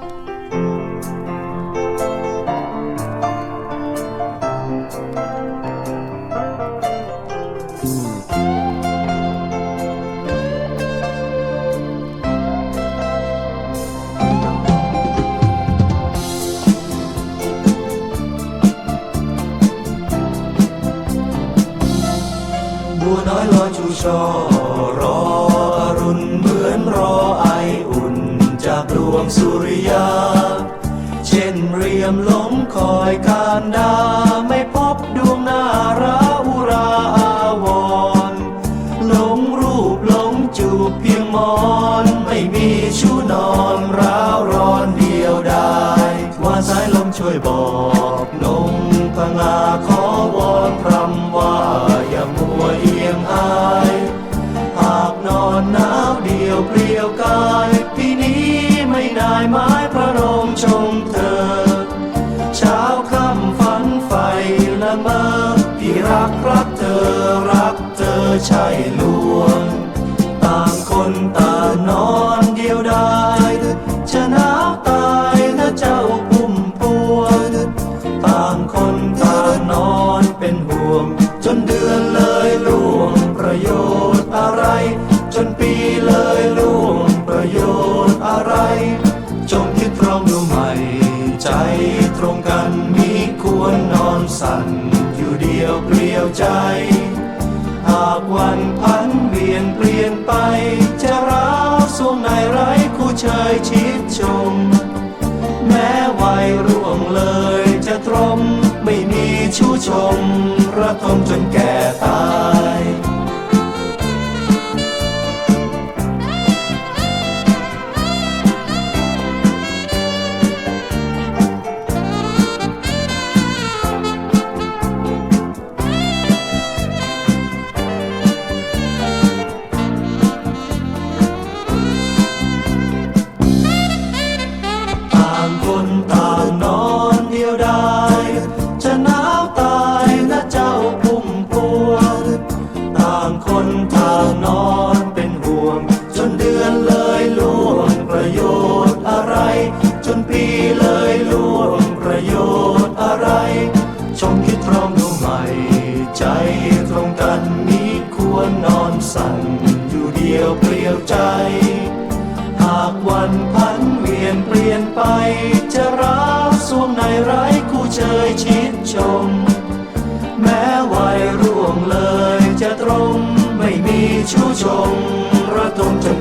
บัวน้อยลอยชูช่อรออรุณเหมือนรอ วงสุริยา เช่นเรียมหลงคอยการดาไม่พบดวงนาราอุราอาวรหลงรูปหลงจูบเพียงมอนไม่มีชูนอนร้าวร้อนเดียวดายว่าสายลมช่วยบอก ใช่ลวง ต่างคนต่างนอนเดียวดายจะหนาวตายถ้าเจ้าพุ่มพวงต่างคนต่างนอนเป็นห่วง จนเดือนเลยล่วงประโยชน์อะไร จนปีเลยล่วงประโยชน์อะไร จงคิดตรองดูใหม่ ใจตรงกันมีควรนอนสั่นอยู่เดียวเปลี่ยวใจากวันพันเวียนเปลี่ยนไป จะร้าวสวงในไร้คู่เชยชิดชม แม้วัยร่วงเลย คนต่างนอนเป็นห่วง จนเดือนเลยล่วงประโยชน์อะไร จนปีเลยล่วงประโยชน์อะไรจงคิดตรองดูใหม่ ใจตรงกันนี้ควรนอนสั่นอยู่เดียวเปลี่ยวใจ หากวันพันเวียนเปลี่ยนไปจะร้าวสวงในไร้คู่เชยชิดชม แม้วัยร่วงเลย ชูชมระทมจน